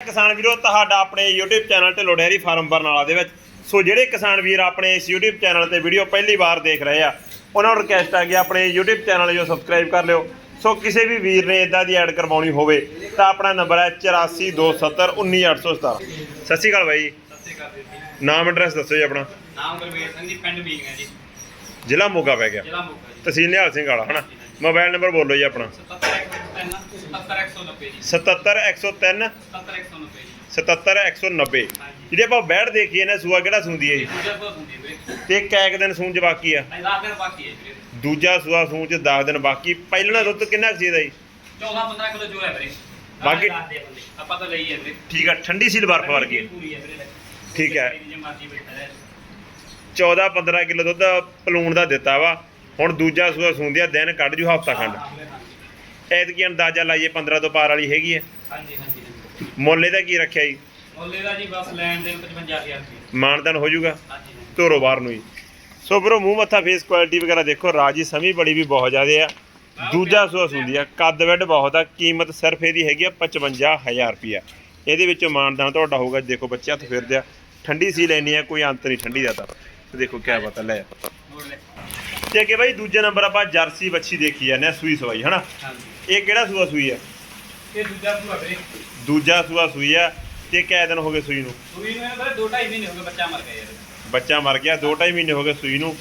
ਕਿਸਾਨ ਵੀਰੋ ਤੁਹਾਡਾ ਆਪਣੇ YouTube channel Dhillon dairy farm Barnala ਦੇ ਵਿੱਚ। ਸੋ ਜਿਹੜੇ ਕਿਸਾਨ ਵੀਰ ਆਪਣੇ ਇਸ YouTube ਚੈਨਲ ਤੇ ਵੀਡੀਓ ਪਹਿਲੀ ਵਾਰ ਦੇਖ ਰਹੇ ਆ ਉਹਨਾਂ ਨੂੰ ਰਿਕਵੈਸਟ ਆ ਕਿ ਆਪਣੇ YouTube ਚੈਨਲ ਜੋ ਸਬਸਕ੍ਰਾਈਬ ਕਰ ਲਿਓ। ਸੋ ਕਿਸੇ ਵੀ ਵੀਰ ਨੇ ਇਦਾਂ ਦੀ ਐਡ ਕਰਵਾਉਣੀ ਹੋਵੇ ਤਾਂ ਆਪਣਾ ਨੰਬਰ ਹੈ 8427191817 ਸਤਿ ਸ਼੍ਰੀ ਅਕਾਲ ਬਾਈ ਸਤਿ ਸ਼੍ਰੀ ਅਕਾਲ ਵੀਰ ਜੀ ਨਾਮ ਐਡਰੈਸ ਦੱਸੋ ਜੀ ਆਪਣਾ। ਨਾਮ ਗੁਰਵੇਰ ਸਿੰਘ ਜੀ ਪਿੰਡ ਬੀਲੀਆਂ ਜੀ। ਜ਼ਿਲ੍ਹਾ ਮੋਗਾ ਪੈ ਗਿਆ। ਜ਼ਿਲ੍ਹਾ ਮੋਗਾ ਜੀ। ਤਹਿਸੀਲ ਨਿਹਾਲ ਸਿੰਘ ਵਾਲਾ ਹਨਾ? ਮੋਬਾਈਲ ਨੰਬਰ ਬੋਲੋ ਜੀ ਆਪਣਾ। 77190 ਜੀ। 77103 77190 ਜੀ। 77190 ਹਾਂਜੀ। ਜਿਹੜੇ ਆਪਾਂ ਬੈਠ ਦੇਖੀਏ ਨਾ ਸੂਆ ਕਿਹੜਾ ਸੁੰਦੀ ਹੈ ਜੀ? ਦੂਜਾ ਸੂਆ ਵੀਰੇ। ਤੇ ਕੈਕ ਦਿਨ ਸੂਣ ਚ ਬਾਕੀ ਆ। ਅਜੇ 10 ਦਿਨ ਬਾਕੀ ਹੈ ਵੀਰੇ। ਦੂਜਾ ਸੂਆ ਸੂਣ ਚ 10 ਦਿਨ ਬਾਕੀ। ਪਹਿਲਾਂ ਦੁੱਧ ਕਿੰਨਾ ਸੀ ਇਹਦਾ ਜੀ? 14 15 ਕਿਲੋ ਜੋ ਹੈ ਵੀਰੇ। ਬਾਕੀ- ਆਪਾਂ ਤਾਂ ਲਈ ਹੈ ਵੀਰੇ। ਠੀਕ ਆ ਠੰਡੀ ਸੀਲ ਬਰਫ ਵਰਗੀ। ਠੀਕ ਹੈ। ਜੇ ਮਰਜ਼ੀ ਬੈਠਾ ਰਹੇ 14 15 ਕਿਲੋ ਦੁੱਧ ਪਲੂਣ ਦਾ ਦਿੱਤਾ ਵਾ। ਹੁਣ ਦੂਜਾ ਸੂਆ ਸੂੰਦੀ ਆ ਦਿਨ ਕੱਢ ਜੂ ਹਫਤਾ ਖੰਡ। ਐਤਕੀ ਅੰਦਾਜ਼ਾ ਲਾਈਏ 15 ਤੋਂ ਪਾਰ ਵਾਲੀ ਹੈਗੀ ਹੈ। ਹਾਂਜੀ ਹਾਂਜੀ ਹਾਂਜੀ। ਮੁੱਲ ਇਹਦਾ ਕੀ ਰੱਖਿਆ ਜੀ? ਮੁੱਲੇ ਦਾ ਜੀ ਬਸ ਲੈਣ ਦੇ 55000 ਰੁਪਏ। ਮਾਨਦਨ ਹੋ ਜਾਊਗਾ? ਹਾਂਜੀ ਹਾਂਜੀ। ਧੋਰੋ ਬਾਹਰ ਨੂੰ ਜੀ। ਸੋ ਬਰੋ ਮੂੰਹ ਮੱਥਾ ਫੇਸ ਕੁਆਲਿਟੀ ਵਗੈਰਾ ਦੇਖੋ ਰਾਜੀ ਸਮੀ ਬੜੀ ਵੀ ਬਹੁਤ ਜ਼ਿਆਦੇ ਆ। ਦੂਜਾ ਸੂਆ ਸੁੰਦੀ ਆ ਕੱਦ ਵੱਡ ਬਹੁਤ ਆ ਕੀਮਤ ਸਿਰਫ ਇਹਦੀ ਹੈਗੀ ਆ 55000 ਰੁਪਿਆ ਇਹਦੇ ਵਿੱਚੋਂ ਮਾਨਦਾਨ ਤੁਹਾਡਾ ਹੋਊਗਾ ਦੇਖੋ ਬੱਚੇ ਹੱਥ ਫਿਰਦੇ ਆ। ਠੰਡੀ ਸੀ ਲੈਣੀ ਆ ਕੋਈ ਅੰਤ ਨਹੀਂ ਠੰਡੀ ਦਾ ਤਾਂ। ਤੇ ਦੇਖੋ ਕਿਆ ਪਤਾ ਲੈ। ਮੋੜ ਲੈ। ਤੇ ਅੱਗੇ ਬਾਈ ਦੂਜੇ ਨੰਬਰ ਆਪਾਂ ਜਰਸੀ ਬੱਚੀ ਦੇਖੀ ਜਾਂਦੇ ਆ ਸੂਈ ਸਵਾਈ ਹਨਾ? ਹਾਂਜੀ। ਇਹ ਕਿਹੜਾ ਸੂਆ ਸੂਈ ਆ? ਇਹ ਦੂਜਾ ਸੂਆ ਵੀਰੇ। ਦੂਜਾ ਸੂਆ ਸੂਈ ਆ ਤੇ ਕਿਆ ਦਿਨ ਹੋ ਗਏ ਸੂਈ ਨੂੰ? ਸੂਈ ਨੂੰ ਦੋ ਢਾਈ ਮਹੀਨੇ ਹੋ ਗਏ ਬੱਚਾ ਮਰ ਗਿਆ ਯਾਰ। ਬੱਚਾ ਮਰ ਗਿਆ 2.5 ਮਹੀਨੇ ਹੋ ਗਏ ਸੂਈ ਨੂੰ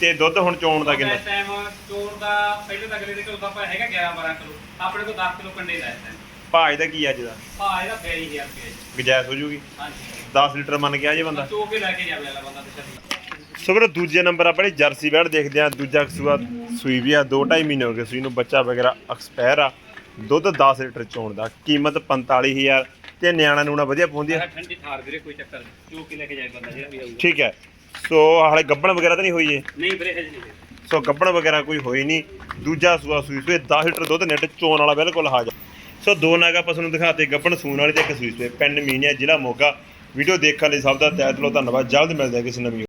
ਤੇ ਦੁੱਧ ਹੁਣ ਚੋਣ ਦਾ ਕਿੰਨਾ? ਇਸ ਟਾਈਮ ਚੋਰ ਦਾ ਪਹਿਲੇ ਤੱਕ ਦੇ ਕੋਲ ਪਾਪਾ ਹੈਗਾ 11 12 ਕਿਲੋ ਆਪਣੇ ਕੋਲ 10 ਕਿਲੋ ਕੰਡੇ ਦਾ ਇਸ ਟਾਈਮ ਭਾਜ ਦਾ ਕੀ ਅੱਜ ਦਾ? ਆ ਇਹਦਾ 42000 ਰੁਪਏ ਜੀ ਗੁਜਾਇਸ਼ ਹੋ ਜੂਗੀ। ਹਾਂਜੀ। 10 ਲੀਟਰ ਮੰਨ ਗਿਆ ਜੇ ਬੰਦਾ। ਚੋ ਕੇ ਲੈ ਕੇ ਜਾਵੇ ਵਾਲਾ ਬੰਦਾ ਤੇ ਸੋ ਵੀਰੋ ਦੂਜੇ ਨੰਬਰ ਆਪਣੇ ਜਰਸੀ ਬੈੜ ਦੇਖਦੇ ਆ ਦੂਜਾ ਸੂਆ ਸੂਈ ਵੀ ਆ 2.5 ਮਹੀਨੇ ਹੋ ਗਏ ਸੂਈ ਨੂੰ ਬੱਚਾ ਵਗੈਰਾ ਐਕਸਪਾਇਰ ਆ। ਦੁੱਧ 10 ਲੀਟਰ ਚੋਣ ਦਾ ਕੀਮਤ 45000 ਤੇ ਨਿਆਣਾ ਨੂਣਾ ਵਧੀਆ ਪਾਉਂਦੀ ਆ। ਠੰਡੀ ਠਾਰ ਵੀਰੇ ਕੋਈ ਚੱਕਰ ਨਹੀਂ। ਚੋ ਕੇ ਲੈ ਕੇ ਜਾਏ ਬੰਦਾ ਜਿਹੜਾ ਵੀ ਆਊਗਾ। ਠੀਕ ਹੈ। ਸੋ ਹਾਲੇ ਗੱਬਣ ਵਗੈਰਾ ਤਾਂ ਨਹੀਂ ਹੋਈ ਏ ਨਹੀਂ ਵੀਰੇ ਹਜੇ ਨਹੀਂ ਸੋ ਗੱਬਣ ਵਗੈਰਾ ਕੋਈ ਹੋਈ ਨਹੀਂ। ਦੂਜਾ ਸੂਆ ਸੂਈ ਸੂਏ 10 ਲੀਟਰ ਦੁੱਧ ਨੈਟ ਚੋਣ ਵਾਲਾ ਬਿਲਕੁਲ ਹਾਜ਼ਰ। ਸੋ ਦੋ ਨਾਗਾ ਪਸ਼ੂ ਨੂੰ ਦਿਖਾਤੇ ਗੱਬਣ ਸੂਣ ਵਾਲੀ ਤੇ ਇੱਕ ਸੂਈ ਸੂਏ। ਪਿੰਡ ਮੀਨੀਆ ਜ਼ਿਲ੍ਹਾ ਮੋਗਾ। ਵੀਡੀਓ ਦੇਖਣ ਲਈ ਸਭ ਦਾ ਤਹਿ ਦਿਲੋਂ ਧੰਨਵਾਦ। ਜਲਦ ਮਿਲਦੇ ਹਾਂ ਕਿਸੇ ਨਵੀਂ